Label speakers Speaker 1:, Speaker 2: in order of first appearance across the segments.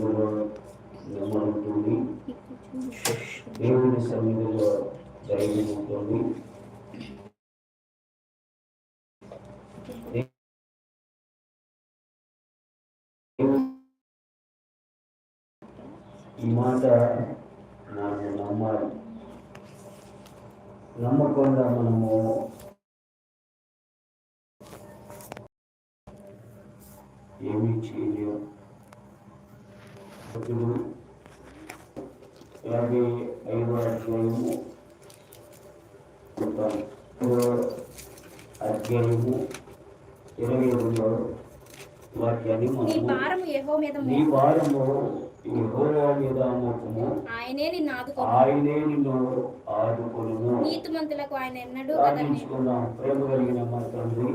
Speaker 1: దేవుని సన్నిధిలో దేవుని సన్నిధిలో ధైర్యం ఉంటుంది ఈ మాట నాకు నమ్మాలి. నమ్మకుండా మనము ఏమీ చేయలేము భక్తుడు యాభై ఐదో అధ్యాయము. అధ్యాయము ఇరవై రెండో వాక్యాన్ని
Speaker 2: నీ భారము యెహో మీద
Speaker 1: నీ
Speaker 2: మోపు.
Speaker 1: వారము యెహోవా మీద మోపము.
Speaker 2: ఆయనే నిన్ను ఆదుకోను.
Speaker 1: ఆయనే నిన్ను ఆదుకొనును
Speaker 2: నీతిమంతులకు ఆయన ఎన్నడూ కదలని.
Speaker 1: ప్రార్థించుకున్నాం ప్రేమ కలిగిన మా తండ్రి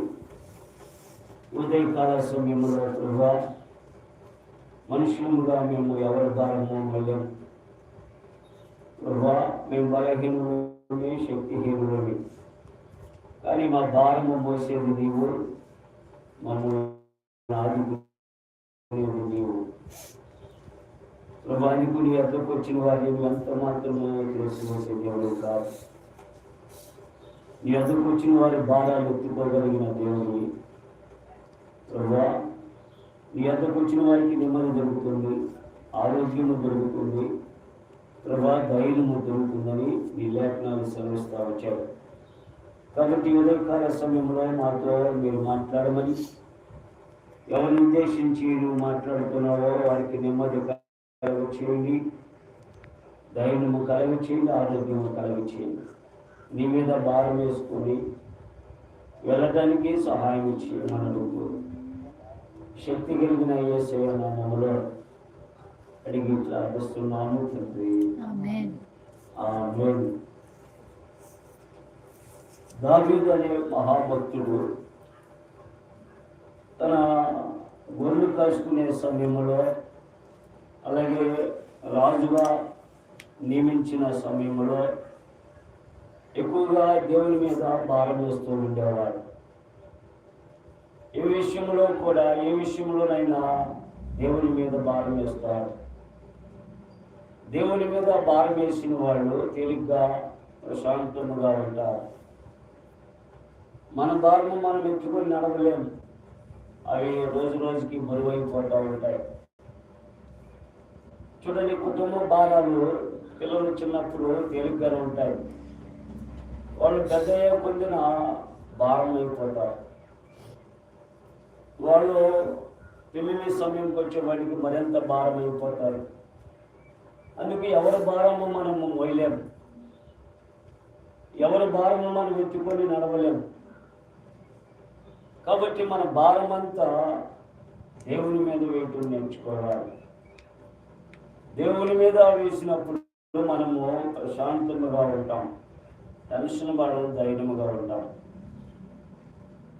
Speaker 1: ఉదయకాల సమయంలో ప్రభా మనుషులుగా మేము ఎవరి భారము మళ్ళీ ప్రభా మేము బలహీనులమే శక్తిహీనులమే కానీ మా భారము మోసేది నీవు. మమ్మల్ని ఆదుకునేది నీవు. ప్రభానికి నీ ఎద్దకు వచ్చిన వారిని ఎంత మాత్రమే తెలిసిపోసే దేవుడు కాదు. నీ ఎద్దకు వచ్చిన వారి భారాలు ఎత్తుకోగలిగిన దేవుని. ప్రభా నీ ఎద్దకు వచ్చిన వారికి నెమ్మది దొరుకుతుంది ఆరోగ్యము దొరుకుతుంది. ప్రభా ధైర్యము దొరుకుతుందని నీ లేఖనాలు సెలవిస్తా వచ్చారు. కాబట్టి ఉదయకాల సమయంలో మాతో మీరు మాట్లాడమని ఎవరిని ఉద్దేశించి నువ్వు మాట్లాడుతున్నావో వారికి నెమ్మది కలుగ చేయండి. ధైర్యము కలుగ చేయండి ఆరోగ్యము కలుగ చేయండి. నీ మీద భారం వేసుకొని వెళ్ళటానికి సహాయం చేయమని అడుగుతూ శక్తి కలిగిన ఏ సేవ నా నామములో అడిగి ప్రార్థిస్తున్నాము తండ్రి. దావీదు అనే మహాభక్తుడు తన గొర్రెలు కాసుకునే సమయంలో అలాగే రాజుగా నియమించిన సమయంలో ఎక్కువగా దేవుని మీద భారం వేస్తూ ఉండేవాడు. ఏ విషయంలో కూడా ఏ విషయంలోనైనా దేవుని మీద భారం వేస్తారు దేవుని మీద భారం వేసిన వాళ్ళు తేలిగ్గా ప్రశాంతముగా ఉంటారు. మన భారము మనం ఎత్తుకొని నడవలేము అవి రోజు రోజుకి మరువైపోతూ ఉంటాయి. చూడండి కుటుంబ భారాలు పిల్లలు చిన్నప్పుడు తేలిగ్గానే ఉంటాయి. వాళ్ళు పెద్ద పొందిన భారం అయిపోతారు. వాళ్ళు పెళ్ళి సమయంకి వచ్చేవాడికి మరింత భారం అయిపోతారు. అందుకు ఎవరి భారము మనము మోయలేము ఎవరి భారము మనం ఎత్తుకొని నడవలేము. కాబట్టి మన భారం అంతా దేవుని మీద వేయటం నేర్చుకోవాలి దేవుని మీద వేసినప్పుడు మనము ప్రశాంతంగా ఉంటాం. టెన్షన్ పడడం ధైర్యముగా ఉంటాం.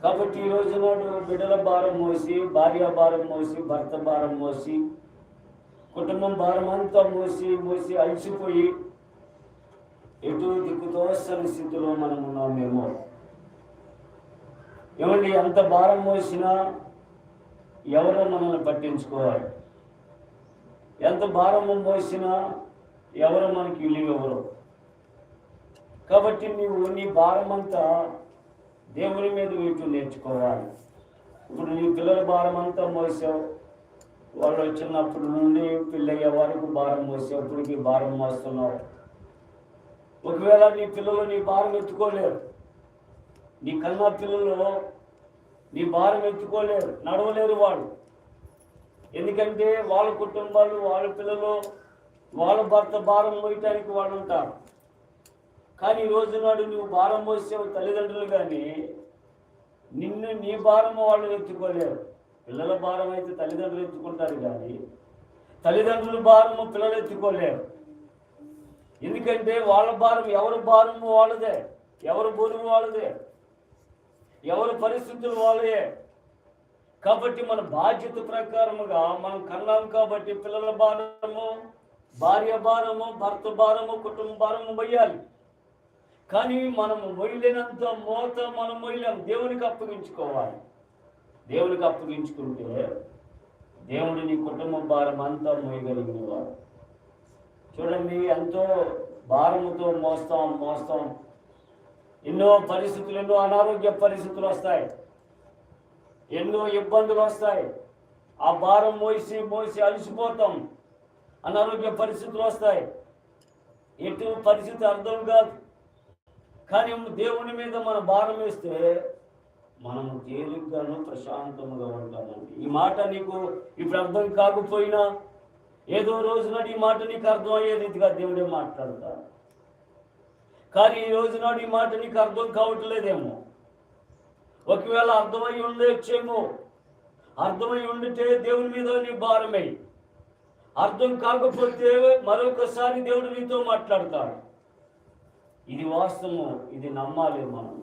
Speaker 1: కాబట్టి ఈ రోజు నాడు బిడ్డల భారం మోసి భార్య భారం మోసి భర్త భారం మోసి కుటుంబం భారం అంతా మోసి మోసి అలసిపోయి ఎటు దిక్కుతోసని స్థితిలో మనం ఉన్నామేమో. ఏమండి ఎంత భారం మోసినా ఎవరో మనల్ని పట్టించుకోవాలి? ఎంత భారం మోసినా ఎవరు మనకి విలువ కాబట్టి నీవు నీ భారం అంతా దేవుని మీద వీటి నేర్చుకోవాలి. ఇప్పుడు నీ పిల్లల భారం అంతా మోసావు. వాళ్ళు చిన్నప్పటి నుండి పిల్లయ్యే వరకు భారం మోసావు ఇప్పటికి భారం మోస్తున్నావు ఒకవేళ నీ పిల్లలు నీ భారం ఎత్తుకోలేరు నీ కన్నా పిల్లలు నీ భారం ఎత్తుకోలేరు నడవలేరు వాళ్ళు. ఎందుకంటే వాళ్ళ కుటుంబాలు వాళ్ళ పిల్లలు వాళ్ళ భర్త భారం మోయటానికి వాళ్ళు ఉంటారు. కానీ రోజు నాడు నువ్వు భారం మోసావు తల్లిదండ్రులు కానీ నిన్ను నీ భారం వాళ్ళు ఎత్తుకోలేరు. పిల్లల భారం అయితే తల్లిదండ్రులు ఎత్తుకుంటారు కానీ తల్లిదండ్రుల భారము పిల్లలు ఎత్తుకోలేరు. ఎందుకంటే వాళ్ళ భారం ఎవరి భారము వాళ్ళదే ఎవరి భూమి వాళ్ళదే ఎవరి పరిస్థితులు వాళ్ళే కాబట్టి మన బాధ్యత ప్రకారముగా మనం కన్నాం కాబట్టి పిల్లల భారము భార్య భారము భర్త భారము కుటుంబ భారము వేయాలి కానీ మనం మొయ్యలేనంత మోత మనం మొయ్యలేం దేవునికి అప్పగించుకోవాలి. దేవునికి అప్పగించుకుంటే దేవుడు నీ కుటుంబ భారం అంతా మోయగలిగిన చూడండి ఎంతో భారముతో మోస్తాం మోస్తాం. ఎన్నో పరిస్థితులు ఎన్నో అనారోగ్య పరిస్థితులు వస్తాయి. ఎన్నో ఇబ్బందులు వస్తాయి. ఆ భారం మోసి మోసి అలసిపోతాం. అనారోగ్య పరిస్థితులు వస్తాయి. ఎటు పరిస్థితి అర్థం కాదు. కానీ దేవుని మీద మన భారం వేస్తే మనం తేలిగ్గాను ప్రశాంతముగా ఉంటామండి ఈ మాట నీకు ఇప్పుడు అర్థం కాకపోయినా ఏదో రోజున ఈ మాట నీకు అర్థం అయ్యే రీతిగా దేవుడే మాట్లాడతాడు. కానీ ఈ రోజు నాడు ఈ మాట నీకు అర్థం కావట్లేదేమో. ఒకవేళ అర్థమై ఉండొచ్చేమో. అర్థమై ఉండితే దేవుని మీద నీ భారమై. అర్థం కాకపోతే మరొకసారి దేవుడు నీతో మాట్లాడతాడు. ఇది వాస్తవం ఇది నమ్మాలి మనం.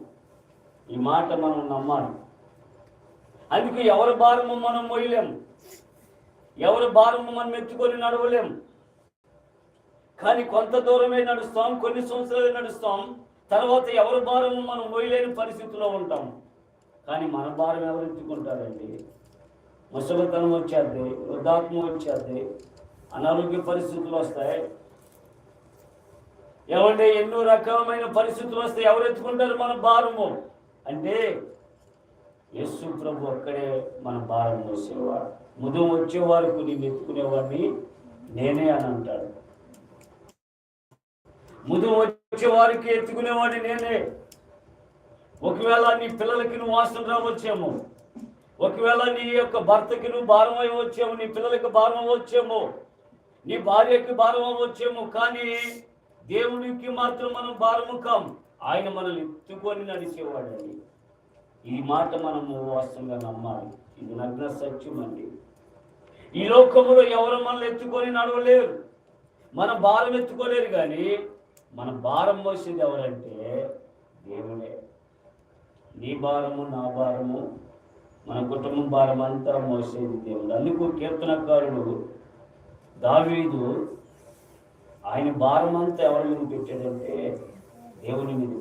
Speaker 1: ఈ మాట మనం నమ్మాలి. అందుకే ఎవరి భారము మనం మొయ్యలేం. ఎవరి భారము మనం ఎత్తుకొని నడవలేం. కానీ కొంత దూరమే నడుస్తాం కొన్ని సంవత్సరాలు నడుస్తాం. తర్వాత ఎవరి భారము మనం మొయ్యలేని పరిస్థితిలో ఉంటాం. కానీ మన భారం ఎవరు ఎత్తుకుంటారండి? ముసలితనం వచ్చేది వృద్ధాత్మ వచ్చేది అనారోగ్య పరిస్థితులు వస్తాయి. ఏమంటే ఎన్నో రకమైన పరిస్థితులు వస్తాయి. ఎవరు ఎత్తుకుంటారు మన భారము? అంటే యేసు ప్రభు అక్కడే మన భారం మోసేవాడు. ముదం వచ్చే వరకు నేను ఎత్తుకునేవాడిని నేనే అని అంటాడు. ముదం వచ్చే వారికి ఎత్తుకునేవాడిని నేనే. ఒకవేళ నీ పిల్లలకి నువ్వు వాసన రావచ్చేమో. ఒకవేళ నీ యొక్క భర్తకి నువ్వు భారం అవ్వచ్చేమో నీ పిల్లలకి భారం అవ్వచ్చేమో నీ భార్యకి భారం అవ్వచ్చేమో కానీ దేవునికి మాత్రం మనం భారము కాం ఆయన మనల్ని ఎత్తుకొని నడిచేవాడండి. ఈ మాట మనము వాస్తవంగా నమ్మాలి. ఇది నగ్న సత్యం అండి. ఈ లోకములో ఎవరు మనల్ని ఎత్తుకొని నడవలేరు. మన భారం ఎత్తుకోలేరు కానీ మన భారం మోసేది ఎవరంటే దేవుడే. నీ భారము నా భారము మన కుటుంబం భారం అంతా మోసేది దేవుడు. అందుకు కీర్తనకారుడు దావీదు ఆయన భారం అంతా ఎవరి మీద పెట్టాడంటే దేవుని మీద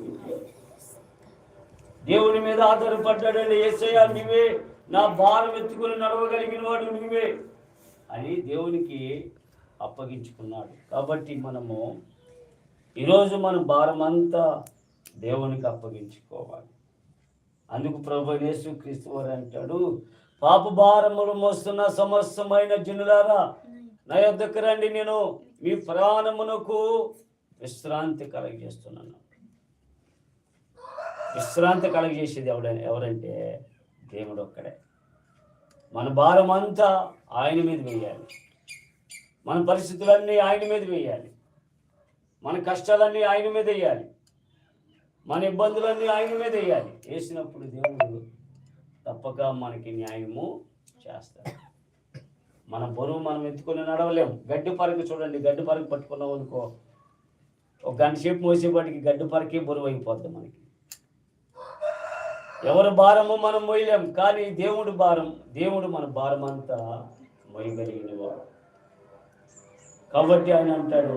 Speaker 1: దేవుని మీద ఆధారపడ్డాడండి ఏసయ్య నువ్వే నా భారం ఎత్తుకుని నడవగలిగిన వాడు నువ్వే అని దేవునికి అప్పగించుకున్నాడు. కాబట్టి మనము ఈరోజు మన భారం అంతా దేవునికి అప్పగించుకోవాలి. అందుకు ప్రభు యేసు క్రీస్తు వారు అంటాడు పాప భారములు మోస్తున్న సమస్తమైన జనులారా నా యొద్దకు రండి నేను మీ ప్రాణమునకు విశ్రాంతి కలగజేస్తున్నాను. విశ్రాంతి కలగజేసేది ఎవడని ఎవరంటే దేవుడు ఒక్కడే. మన భారం అంతా ఆయన మీద వేయాలి. మన పరిస్థితులన్నీ ఆయన మీద వేయాలి. మన కష్టాలన్నీ ఆయన మీద వేయాలి. మన ఇబ్బందులన్నీ ఆయన మీద వేయాలి. వేసినప్పుడు దేవుడు తప్పక మనకి న్యాయము చేస్తాడు. మన బరువు మనం ఎత్తుకొని నడవలేము. గడ్డి పరకు చూడండి. గడ్డి పరకు పట్టుకున్నాం అనుకో ఒక గంట సేపు మోసేపాటికి గడ్డి పరకే బరువు అయిపోద్ది మనకి. ఎవరి భారము మనం మోయలేం కానీ దేవుడు భారం దేవుడు మన భారం అంతా మోయగలిగినవాడు కాబట్టి ఆయన అంటాడు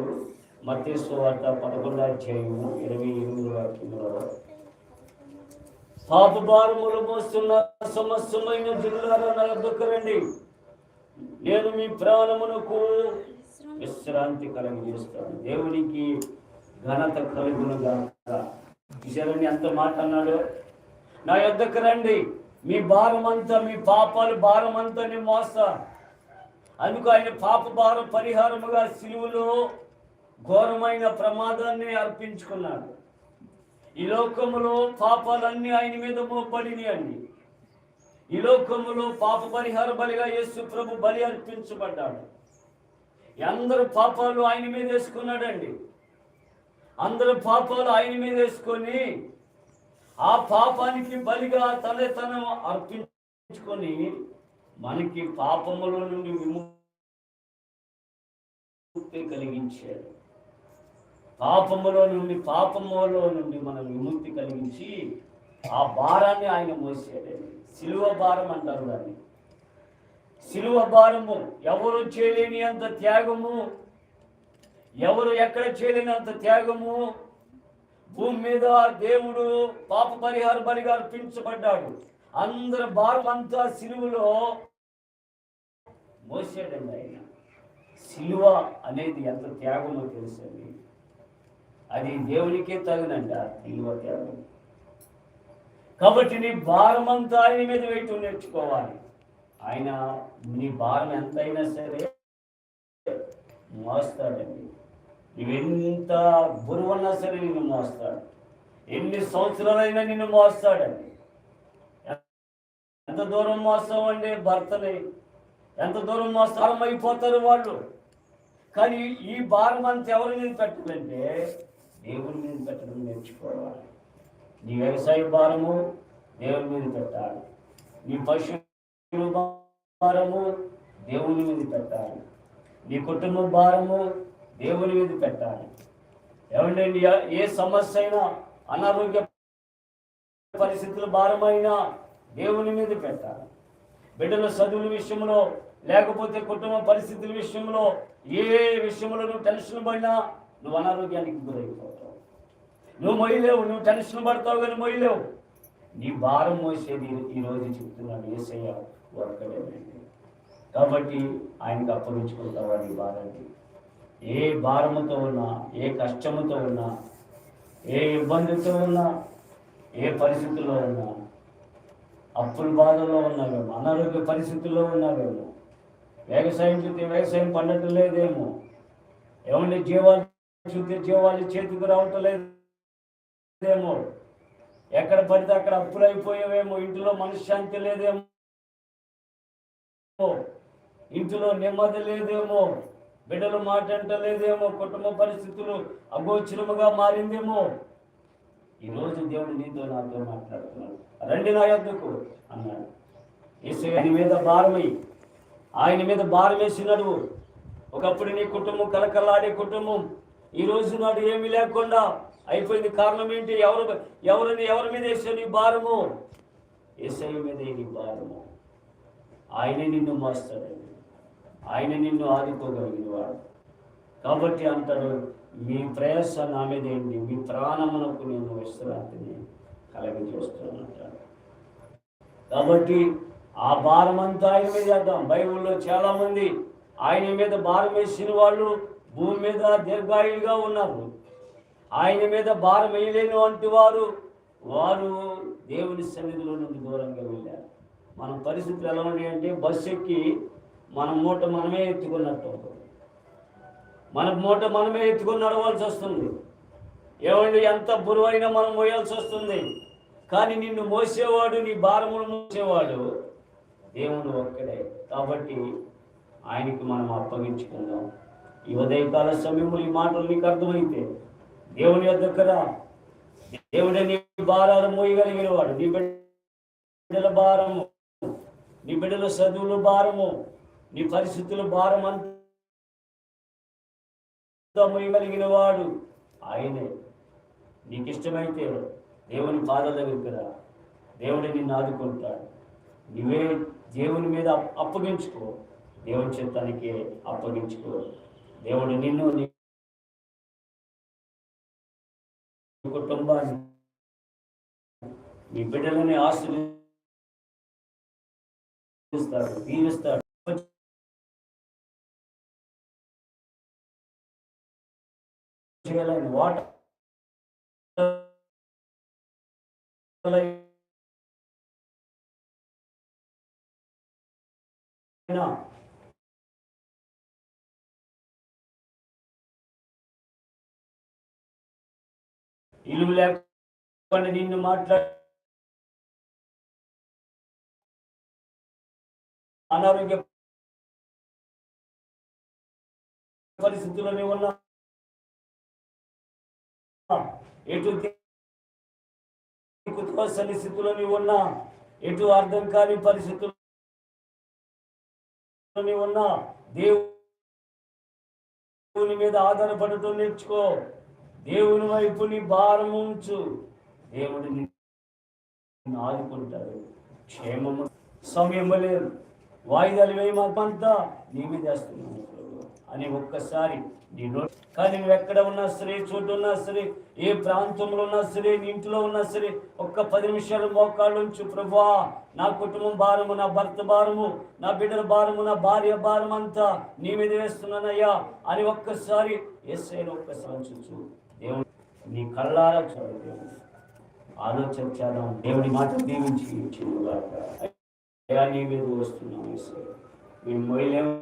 Speaker 1: మతేశ్వ వార్త పదకొండు అధ్యాయము ఇరవై ఎనిమిది వాక్యంలో పాప భారములు మోస్తున్న సమస్తమైన జిల్లాలో నా రండి. నేను మీ ప్రాణమునకు విశ్రాంతి కలగజేస్తాను దేవునికి ఘనత కలుగునుగా ఈశ్వరుని ఎంత మాట అన్నాడు? నా యొద్దకు రండి. మీ భారమంతా మీ పాపాలు భారమంతా నేను మోస్తా. అందుకు ఆయన పాప భారం పరిహారముగా సిలువులో ఘోరమైన ప్రమాదాన్ని అర్పించుకున్నాడు. ఈ లోకములో పాపాలన్నీ ఆయన మీద మోపడినాయి అండి ఈ లోకములో పాప పరిహార బలిగా యేసు ప్రభు బలి అర్పించబడ్డాడు. అందరు పాపాలు ఆయన మీద వేసుకున్నాడండి. అందరు పాపాలు ఆయన మీద వేసుకొని ఆ పాపానికి బలిగా తనే తను అర్పించుకొని మనకి పాపముల నుండి విముక్తి కలిగించాడు. పాపములో నుండి పాపములో నుండి మనం విముక్తి కలిగించి ఆ భారాన్ని ఆయన మోసాడండి సిలువ భారం అంటారు దాన్ని. సిలువ భారము ఎవరు చేయలేని అంత త్యాగము? ఎవరు ఎక్కడ చేయలేని అంత త్యాగము? భూమి మీద దేవుడు పాప పరిహార బలిగా అర్పించబడ్డాడు. అందరి భారం అంతా సిలువలో మోసాడండి ఆయన. సిలువ అనేది ఎంత త్యాగమో తెలుసండి. అది దేవునికే తగినండి ఆ సిలువ త్యాగం. కాబట్టి నీ భారం అంతా ఆయన మీద వేయటం నేర్చుకోవాలి. ఆయన నీ భారం ఎంతైనా సరే మోస్తాడండి. నువ్వు ఎంత గురువన్నా సరే నిన్ను మోస్తాడు. ఎన్ని సంవత్సరాలైనా నిన్ను మోస్తాడండి ఎంత దూరం మోస్తామండి భర్తని? ఎంత దూరం మోస్తారం అయిపోతారు వాళ్ళు? కానీ ఈ భారం అంత ఎవరి మీద పెట్టాలంటే దేవుని మీద పెట్టడం నేర్చుకోవాలి. నీ వ్యవసాయ భారము దేవుని మీద పెట్టాలి. నీ పశువుల భారము దేవుని మీద పెట్టాలి. నీ కుటుంబ భారము దేవుని మీద పెట్టాలి. ఏమంటే ఏ సమస్య అయినా అనారోగ్య పరిస్థితులు భారమైనా దేవుని మీద పెట్టాలి. బిడ్డల చదువుల విషయంలో లేకపోతే కుటుంబ పరిస్థితుల విషయంలో ఏ విషయంలో నువ్వు టెన్షన్ పడినా నువ్వు అనారోగ్యానికి గురైపోతావు. నువ్వు మొయ్యలేవు నువ్వు టెన్షన్ పడతావు కానీ మొయ్యలేవు. నీ భారం మోసేది ఈరోజు చెప్తున్నాను ఏసయ్య ఒక్కడేనండి కాబట్టి ఆయనకు అప్పగించుకుంటావా నీ భారాన్ని? ఏ భారముతో ఉన్నా ఏ కష్టముతో ఉన్నా ఏ ఇబ్బందితో ఉన్నా ఏ పరిస్థితుల్లో ఉన్నా అప్పుల బాధలో ఉన్నావేమో అనారోగ్య పరిస్థితుల్లో ఉన్నావేమో వ్యవసాయం చూస్తే వ్యవసాయం పండటం లేదేమో ఏమంటే జీవాలు చూస్తే జీవాలు చేతికి రావటం లేదేమో ఎక్కడ పడితే అక్కడ అప్పులు అయిపోయావేమో ఇంటిలో మనశ్శాంతి లేదేమో ఇంటిలో నెమ్మది లేదేమో బిడ్డలు మాట లేదేమో కుటుంబ పరిస్థితులు అగోచరముగా మారిందేమో. ఈరోజు దేవుడు నీతో నాతో మాట్లాడుతున్నాడు. రండి నా యొద్దకు అన్నాడు. యేసు ఆయన మీద భారమై ఆయన మీద భారం వేసినాడు ఒకప్పుడు నీ కుటుంబం కలకలాడే కుటుంబం ఈ రోజు నాడు ఏమీ లేకుండా అయిపోయింది. కారణం ఏంటి? ఎవరు ఎవరిని ఎవరి మీద వేసావు నీ భారము? ఏసై మీద నీ భారము. ఆయనే నిన్ను మోస్తాడండి. ఆయన నిన్ను ఆదుకోగలిగిన వాడు కాబట్టి అంటాడు మీ ప్రయాస నా మీద ఏంటి? మీ ప్రాణమునకు నేను విశ్రాంతిని కలగజేస్తున్నాను. కాబట్టి ఆ భారం అంతా ఆయన మీద చేద్దాం బైబిల్లో చాలా మంది ఆయన మీద భారం వేసిన వాళ్ళు భూమి మీద దీర్ఘాయులుగా ఉన్నారు. ఆయన మీద భారం వేయలేను అంటూ వారు వారు దేవుని సన్నిధిలో నుండి దూరంగా వెళ్ళారు. మన పరిస్థితులు ఎలా ఉన్నాయంటే బస్సు ఎక్కి మన మూట మనమే ఎత్తుకున్నట్టు మన మూట మనమే ఎత్తుకుని నడవాల్సి వస్తుంది. ఏమండి ఎంత బరువైనా మనం మోయాల్సి వస్తుంది. కానీ నిన్ను మోసేవాడు నీ భారమును మోసేవాడు దేవుడు ఒక్కడే. కాబట్టి ఆయనకి మనం అప్పగించుకుందాం. ఈ ఉదయకాల సమయంలో ఈ మాటలు నీకు అర్థమైతే దేవుని యొద్దకు రా దేవుడే నీ భారాలు మోయగలిగిన వాడు నీ బిడ్డల భారము నీ బిడ్డల చదువుల భారము నీ పరిస్థితుల భారం అంతా వాడు ఆయనే. నీకు ఇష్టమైతే దేవుని పాదాల దగ్గర దేవుడు నిన్ను ఆదుకుంటాడు. నువ్వే దేవుని మీద అప్పగించుకో. దేవుని చిత్తానికి అప్పగించుకో. దేవుడు నిన్ను నీ కుటుంబాన్ని నీ బిడ్డలని ఆశీర్వదిస్తాడు దీవిస్తాడు. చేయాలని వాట ఇల్లు లేకుండా నిన్ను మాట్లాడు అనారోగ్య పరిస్థితుల్లోనే ఉన్నా ఎటు దిక్కు స్థితిలో నీవు ఉన్నా ఎటు అర్థం కాని పరిస్థితులు నీవు ఉన్నా దేవుని మీద ఆధారపడటం నేర్చుకో. దేవుని వైపు నీ భారం ఉంచు. దేవుడు నిన్ను ఆదుకుంటాడు. క్షేమము సమయం లేదు. వాయిదాలు వేయమంతా నీ మీద వేస్తున్నాను. అని ఒక్కసారి నీ కానీ నువ్వు ఎక్కడ ఉన్నా సరే చోటు ఉన్నా సరే ఏ ప్రాంతంలో ఉన్నా సరే నీ ఇంట్లో ఉన్నా సరే ఒక్క పది నిమిషాలు మోకాళ్ళు ఉంచు ప్రభా. నా కుటుంబం భారము నా భర్త భారము నా బిడ్డల భారము నా భార్య భారం అంతా నీ మీద వేస్తున్నానయ్యా అని ఒక్కసారి ఎస్ఐని ఒక్కసారి చూచు. దేవుడు నీ కళ్ళారా చూడు దేవుడు. ఆలోచన చేద్దాం. దేవుడి మాట దీవించి నీ మీద వస్తున్నాం మేము మొయ్యలేము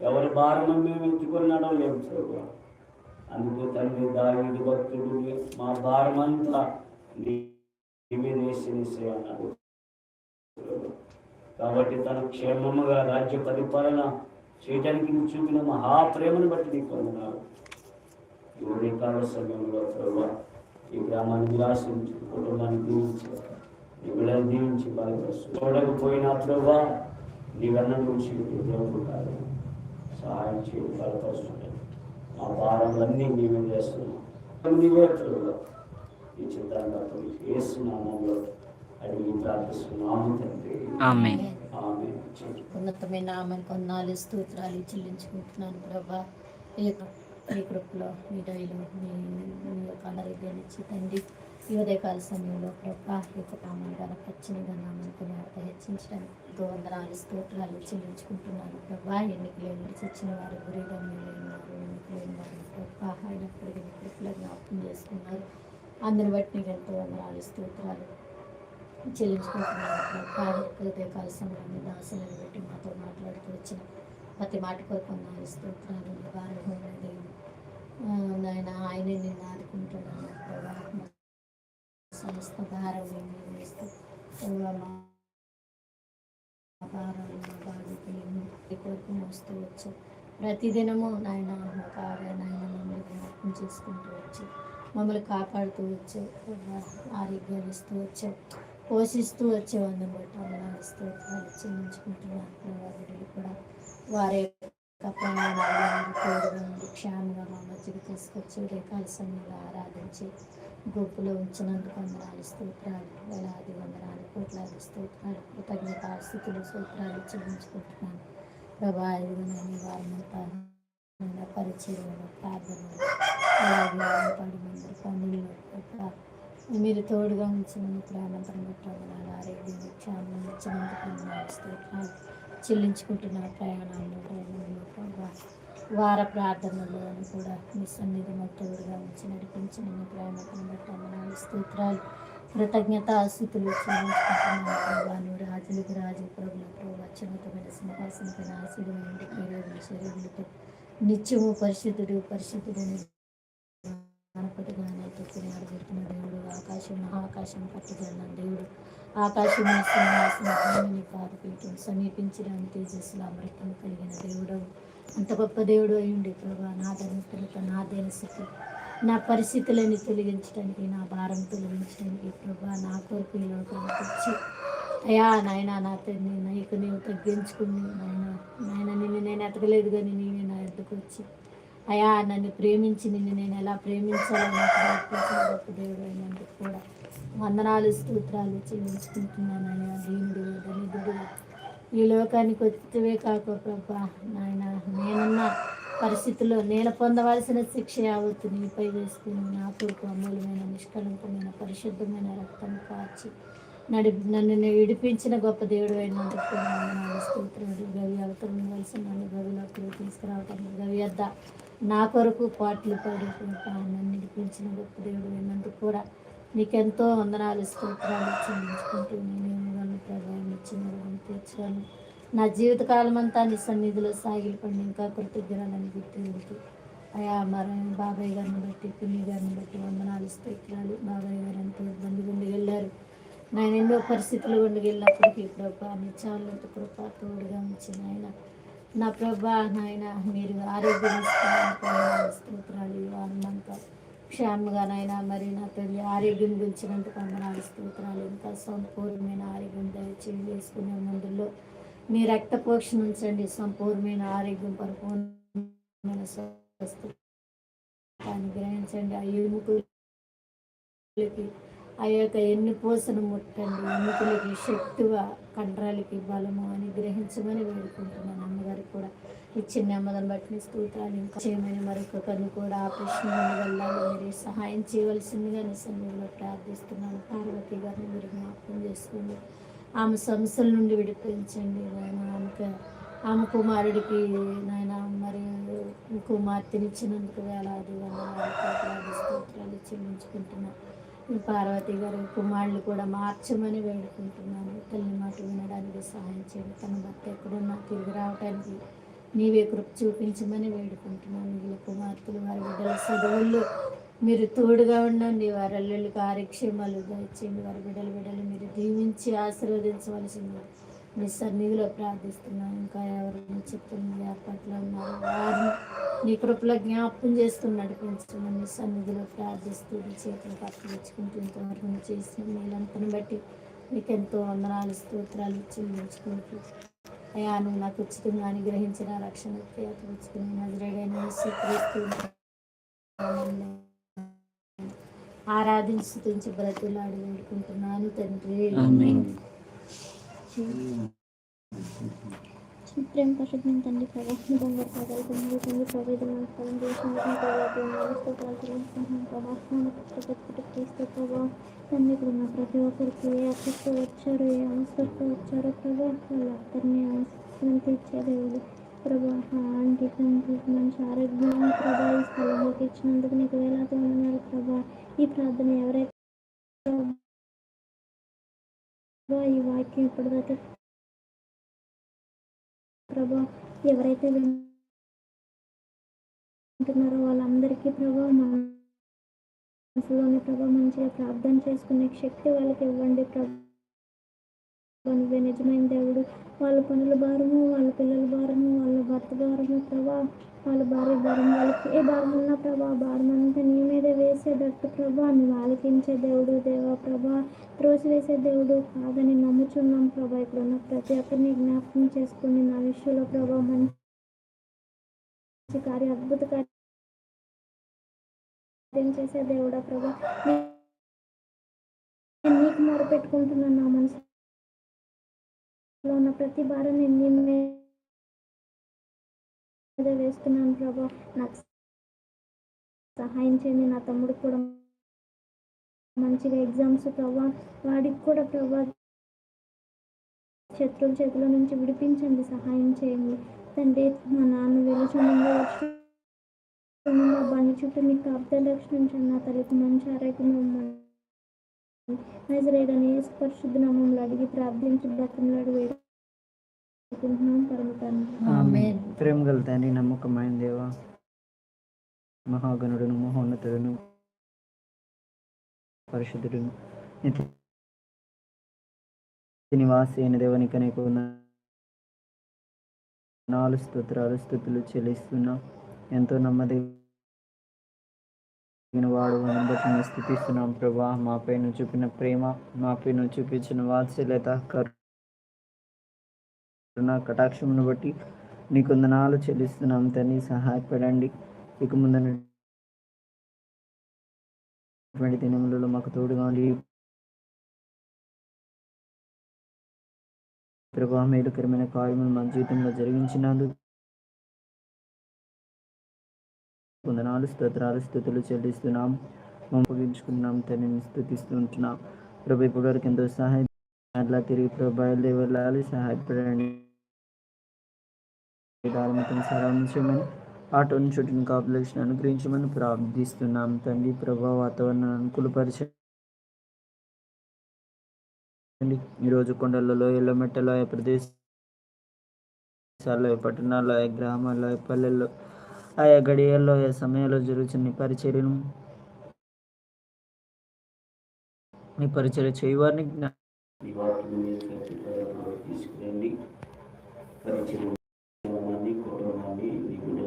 Speaker 1: ఎవరి భారము మేము ఎత్తుకొని నడవలేము ప్రభు. అందుకు తండ్రి దావీదు భక్తుడు మా భారం అంతా అన్నాడు కాబట్టి తన క్షేమముగా రాజ్య పరిపాలన చేయడానికి చూపిన మహాప్రేమను బట్టి నీకు వందనాలు. ఈ ఉదయకాల సమయంలో ప్రభు ఈ గ్రామాన్ని విలాసించి కుటుంబాన్ని దీవించి నీ దీవించి బలపరుస్తూ. చూడకపోయినా ప్రభా నీవెన్న నుంచి దేవుడు కాదు మా భారములన్నీ నీవే చేస్తున్నాం నీవే ఈ చిత్రంగా వేస్తున్నామంలో అడిగి ప్రార్థిస్తున్నాము తండ్రి.
Speaker 3: ఆమేన్.
Speaker 1: ఆమె
Speaker 4: ఉన్నతమైన ఆమె కొన్నాళ్ళు స్తోత్రాలు చెల్లించుకుంటున్నాను ప్రభా. ఈ యొక్క ఈ కృపలో మీ దయలు మీ మీ యొక్క ఆరోగ్యాన్ని ఇచ్చి తండ్రి. ఈ ఉదయకాల సమయంలో ప్రభా ఈ యొక్క పామని పచ్చని గణామనుకుని అర్థ హెచ్చించడానికి వందనాలు స్తోత్రాలు చెల్లించుకుంటున్నాను ప్రభా. ఎన్నికలు ఎన్నికలు చచ్చిన వారు గురిగా ఉన్నారు. ఎన్నికలు లేని వారు ప్రభా అయినప్పటికీ కృపలో జ్ఞాపకం చేసుకున్నారు. అందరి బట్టి నీకు ఎంతో వందనాలు స్తోత్రాలు చెల్లించుకుంటున్నాను హృదయకాల సమయంలో దాసులను పెట్టి మాతో మాట్లాడుతూ వచ్చిన ప్రతి మాట కొరకు నాలుగు స్తోత్రాలు భారమైన నాయన ఆయనే నేను ఆదుకుంటున్నాను సమస్త భారం కొరకు మోస్తూ వచ్చు. ప్రతిదినము నాయన మా నాయన మమ్మల్ని జ్ఞాపకం చేసుకుంటూ వచ్చు. మమ్మల్ని కాపాడుతూ వచ్చే. ఆరోగ్యాలు ఇస్తూ వచ్చే. పోషిస్తూ వచ్చే వందం బట్టి వందనాలు స్తోత్రాలు చెల్లించుకుంటున్నారు ప్రభా కూడా వారి యొక్క ప్రయాణాలు తోడుగా క్షేమంగా మా మధ్యకి తీసుకొచ్చి ఉదయకాల సమయంలో ఆరాధించి. గొప్పలో ఉంచినందుకు వందనాలు స్తోత్రాలు. వేలాది వందనాలు కోట్లాది స్తోత్రాలు. కృతజ్ఞత స్థితులు స్తోత్రాలు చెల్లించుకుంటున్నాను. ప్రభా ఇదిగోనని వారినంతా పరిచయంలో ప్రార్థనలు అలాగే మీరు తోడుగా ఉంచినందుకు ప్రేమంతరం పెట్టాలి ఆరోగ్యం క్షేమం ఇచ్చినందుకు వందనాలు స్తోత్రాలు చెల్లించుకుంటున్న ప్రయాణాలు వార ప్రార్థనలు అని కూడా మీ సన్నిధి తోడుగా ఉంచి నడిపించి నిన్ను ప్రేమకుని బట్టి స్తోత్రాలు కృతజ్ఞత ఆస్తుతులు చెల్లించుకుంటున్నాను రాజులకు రాజు ప్రభుల ప్రభు అత్యున్నతమైన సింహాసనపైన ఆశీర్వాదండి కీరోగులు శరీరులతో నిత్యము పరిశుద్ధుడు పరిశుద్ధుడు గణపతిగానే దేవుడు ఆకాశం మహాకాశం పట్టుదల దేవుడు. ఆకాశం సింహాసన పాదపీఠం సమీపించడానికి తేజస్సుల అమృతం కలిగిన దేవుడు అంత గొప్ప దేవుడు అయ్యుండి ప్రభా నా ధనుతులతో నా దేనస్థితి నా పరిస్థితులని తొలగించడానికి నా భారం తొలగించడానికి ప్రభా నా కొరకు ఈ లోకానికి వచ్చి అయ్యా నాయన నా తండ్రి నీకు నీవు తగ్గించుకుని నాయన నాయన నిన్ను నేను ఎతకలేదు కానీ నేనే నా ఎద్దుకు వచ్చి అయా నన్ను ప్రేమించి నిన్ను నేను ఎలా ప్రేమించాలో నాకు నేర్పించిన గొప్ప దేవుడు అయినందుకు కూడా వందనాలు స్తోత్రాలు చెల్లించుకుంటున్నాను అయ్యా దీనుడు దళితుడు ఈ లోకానికి వచ్చివే కాక ప్రభా నాయన నేనున్న పరిస్థితుల్లో నేను పొందవలసిన శిక్ష యావత్తు నీపై వేసుకుని నా కొరకు అమూల్యమైన నిష్కలంకమైన పరిశుద్ధమైన రక్తం కాచి నడి నన్ను విడిపించిన గొప్ప దేవుడు అయినందుకు స్తోత్రుడు గవి అవతరం కలిసి నన్ను గవిలోకి తీసుకురావటానికి గవి వద్ద నా కొరకు పాటలు పాడి నన్ను విడిపించిన గొప్ప దేవుడు అయినందుకు కూడా నీకెంతో వందనాలు స్తోత్రాలు చెల్లించుకుంటూ నేను ప్రభావం ఇచ్చిన వాళ్ళని నా జీవితకాలం అంతా నీ సన్నిధిలో సాగిలిపడి ఇంకా కృతజ్ఞాలని గుర్తు అయా మరి బాబాయ్ గారిని బట్టి పిన్ని గారిని బట్టి వందనాలు స్తోత్రాలు. బాబాయ్ గారు ఎంతో ఇబ్బంది గుండి వెళ్ళారు. నేను ఎన్నో పరిస్థితులు గుండి వెళ్ళినప్పటికీ ప్రభా నీ కృప తోడుగా ఉంచిన ఆయన నా ప్రభా నాయన మీరు ఆరోగ్యం ఇస్తున్నారు స్తోత్రాలు ఈ క్షేమంగానైనా మరి నా తల్లి ఆరోగ్యం గురించినందుకు వందనాలు స్తోత్రాలు. ఇంకా సంపూర్ణమైన ఆరోగ్యం దయచేసి వేసుకునే మందుల్లో మీ రక్త పోషణ ఉంచండి. సంపూర్ణమైన ఆరోగ్యం పరిపూర్ణమైన స్వస్థ అనుగ్రహించండి. ఆ ఎముకలకి ఆ యొక్క ఎన్ని పోసను ముట్టండి. ఎముకలకి శక్తిగా కండరాలకి ఇవ్వాలము అని గ్రహించమని వేడుకుంటున్నాను. అమ్మగారికి కూడా ఇచ్చిన నెమ్మదిని బట్టి నీ స్తోత్రాలు ఇంకా చేయమని మరొక కన్ను కూడా ఆపరేషన్ వల్ల మీరు సహాయం చేయవలసిందిగా నీ సమయంలో ప్రార్థిస్తున్నాను. పార్వతి గారిని మీరు జ్ఞాపకం చేసుకోండి. ఆమె సమస్యల నుండి విడిపించండి. నాయన ఆమెకు ఆమె కుమారుడికి నాయన మరి కుమార్తెనిచ్చినందుకు వేలాది వందనాలు స్తోత్రాలు చెల్లించుకుంటున్నాను. పార్వతి గారి కుమారులు కూడా మార్చమని వేడుకుంటున్నాను. తల్లి మాట వినడానికి సహాయం చేయండి. తన భర్త ఎక్కడున్నా తిరిగి రావడానికి నీవే కృప చూపించమని వేడుకుంటున్నాను. వీళ్ళ కుమార్తెలు వారి బిడ్డల చదువుల్లో మీరు తోడుగా ఉండండి. వారి అల్లుళ్ళు కార్యక్షేమాలు దయచేయండి. వారి బిడ్డల బిడ్డలు మీరు దీవించి ఆశీర్వదించవలసింది మీ సన్నిధిలో ప్రార్థిస్తున్నాను ఇంకా ఎవరైనా చెప్తున్న ఏర్పాట్లు ఉన్నారు వారిని నీ కృపలో జ్ఞాపకం చేసుకుని నడిపించమని నీ సన్నిధిలో ప్రార్థిస్తూ నీ చేతులు పట్టుకొచ్చుకుంటూ ఇంతవరకు చేసిన మేలంతను బట్టి నీకు ఎంతో వందనాలు స్తోత్రాలు చెల్లించుకుంటూ. అయ్యా నువ్వు నాకు ఉచితంగా అనుగ్రహించిన రక్షణ ఉచితంగా నజరేడైన ఆరాధించి స్తుతించి బ్రతులాడి వేడుకుంటున్నాను తండ్రి.
Speaker 3: ప్రేమ పరిశుద్ధం తండ్రి ప్రభావం బంగారు తండ్రి తండ్రి ప్రభా ఫలం క్రీస్తు తండ్రి ఇప్పుడు ఉన్న ప్రతి ఒక్కరికి ఏ అతిస్తూ వచ్చారో ఏ అవసరంతో వచ్చారో ప్రభావం వాళ్ళందరినీ అవసరం తీర్చే ప్రభా ఆంటీ తండ్రి మంచి ఆరోగ్యాన్ని ప్రభా ఈ స్థలంలోకి ఇచ్చినందుకు నీకు వేలాది వందనాలు ప్రభా. ఈ ప్రార్థన ఎవరైతే ఈ వాక్యం ఇప్పటిదాకా ప్రభా ఎవరైతే వింటున్నారో వాళ్ళందరికీ ప్రభా మనసులోని ప్రభా మంచిగా ప్రార్థన చేసుకునే శక్తి వాళ్ళకి ఇవ్వండి ప్రభా. నువ్వే నిజమైన దేవుడు. వాళ్ళ పనుల భారము వాళ్ళ పిల్లల భారము భారము ప్రభా వాళ్ళ భార్య భారం వాళ్ళకి ఏ భారం ఉన్నా ప్రభా భారం అంతా నీ మీద వేసేటట్టు ప్రభా నువ్వు ఆలకించే దేవుడు దేవా ప్రభా త్రోసి వేసే దేవుడు కాదని నమ్ముచున్నాం ప్రభా. ఇక్కడ ఉన్న ప్రతి ఒక్కరిని జ్ఞాపకం చేసుకుని నా విషయంలో ప్రభా మంచి కార్య అద్భుత కార్యం చేసే దేవుడా ప్రభా. నీకు మొరపెట్టుకుంటున్నాను నా మనసులో ఉన్న ప్రతి భారాన్ని నేను మీద వేస్తున్నాను ప్రభా. నాకు సహాయం చేయండి. నా తమ్ముడికి కూడా మంచిగా ఎగ్జామ్స్ ప్రభా. వాడికి కూడా ప్రభా శత్రువుల చేతుల నుంచి విడిపించండి. సహాయం చేయండి. తండ్రి మా నాన్న వెలుచుండగా మా బండి చుట్టూ నీ కాపుదల రక్షించండి. నా తల్లికి మంచి ఆరోగ్యం ఇవ్వండి. నజరేడని యేసు పరిశుద్ధ నామంలో అడిగి ప్రార్థించి బ్రతంలాడి అడిగి పరమ
Speaker 5: గల తండ్రి నమ్మకమైన దేవ మహాగణుడును మహోన్నతుడును పరిశుద్ధుడును. నివాసి అయిన దేవునికి నీకు నాలుగు స్తోత్రాలు స్థుతులు చెల్లిస్తున్నా. ఎంతో నెమ్మది వాడు స్థుతిస్తున్నాం ప్రభా. మాపై నువ్వు చూపిన ప్రేమ మాపై నువ్వు చూపించిన వాత్సల్యత నా కటాక్షమును బట్టి నీకు వందనాలు చెల్లిస్తున్నాం తండ్రి. సహాయపడండి. ఇక ముందున్నటువంటి దినములలో మాకు తోడుగా ఉండి ప్రభా మేలుకరమైన కార్యములు మా జీవితంలో జరిగించినందుకు వందనాలు స్తోత్రాలు స్థుతులు చెల్లిస్తున్నాం పంపగించుకున్నాం తనని స్థుతిస్తూ ఉంటున్నాం ప్రభు ఇప్పటివరకు ఎంతో సహాయం అట్లా తిరిగి ప్రభు బయలుదేరి వెళ్ళాలి సహాయపడండి. దారిమతం సరాంశమని ఆటోని చుట్టూ కాపులేషన్ అనుగ్రహించమని ప్రార్థిస్తున్నాం తండ్రి ప్రభా వాతావరణం అనుకూలపరచండి ఈరోజు కొండలలో ఎల్లమెట్టలో ఆయా ప్రదేశాల్లో ఆయా పట్టణాల్లో ఆయా గ్రామాల్లో పల్లెల్లో ఆయా గడియల్లో ఏ సమయంలో జరుగుతున్న పరిచర్యను మీ పరిచర్య చేయవారిని జ్ఞా